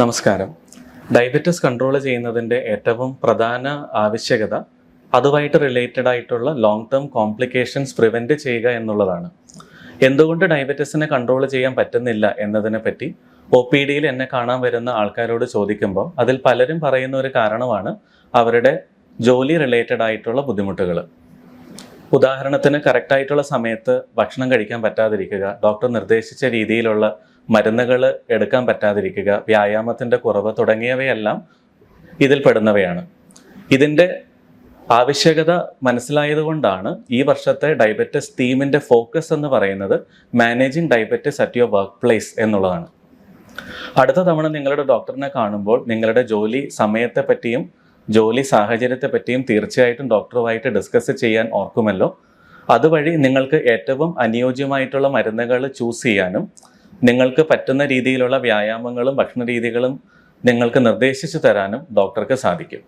നമസ്കാരം. Diabetes control ചെയ്യുന്നതിന്റെ ഏറ്റവും പ്രധാന ആവശ്യകത അതുമായിട്ട് റിലേറ്റഡ് ആയിട്ടുള്ള ലോങ് ടേം കോംപ്ലിക്കേഷൻസ് പ്രിവെന്റ് ചെയ്യുക എന്നുള്ളതാണ്. എന്തുകൊണ്ട് ഡയബറ്റിസിനെ കൺട്രോൾ ചെയ്യാൻ പറ്റുന്നില്ല എന്നതിനെ പറ്റി ഒ പി ഡിയിൽ എന്നെ കാണാൻ വരുന്ന ആൾക്കാരോട് ചോദിക്കുമ്പോൾ അതിൽ പലരും പറയുന്ന ഒരു കാരണമാണ് അവരുടെ ജോലി റിലേറ്റഡ് ആയിട്ടുള്ള ബുദ്ധിമുട്ടുകൾ ഉദാഹരണത്തിന് കറക്റ്റായിട്ടുള്ള സമയത്ത് ഭക്ഷണം കഴിക്കാൻ പറ്റാതിരിക്കുക ഡോക്ടർ നിർദ്ദേശിച്ച രീതിയിലുള്ള മരുന്നുകൾ എടുക്കാൻ പറ്റാതിരിക്കുക വ്യായാമത്തിന്റെ കുറവ് തുടങ്ങിയവയെല്ലാം ഇതിൽ പെടുന്നവയാണ്. ഇതിന്റെ ആവശ്യകത മനസ്സിലായതുകൊണ്ടാണ് ഈ വർഷത്തെ ഡയബറ്റിസ് തീമിന്റെ ഫോക്കസ് എന്ന് പറയുന്നത് managing diabetes at your workplace എന്നുള്ളതാണ്. അടുത്ത തവണ നിങ്ങളുടെ ഡോക്ടറിനെ കാണുമ്പോൾ നിങ്ങളുടെ ജോലി സമയത്തെ പറ്റിയും ജോലി സാഹചര്യത്തെ പറ്റിയും തീർച്ചയായിട്ടും ഡോക്ടറുമായിട്ട് ഡിസ്കസ് ചെയ്യാൻ ഓർക്കുമല്ലോ. അതുവഴി നിങ്ങൾക്ക് ഏറ്റവും അനുയോജ്യമായിട്ടുള്ള മരുന്നുകൾ ചൂസ് ചെയ്യാനും നിങ്ങൾക്ക് പറ്റുന്ന രീതിയിലുള്ള വ്യായാമങ്ങളും ഭക്ഷണ രീതികളും നിങ്ങൾക്ക് നിർദ്ദേശിച്ചു തരാനും ഡോക്ടർക്ക് സാധിക്കും.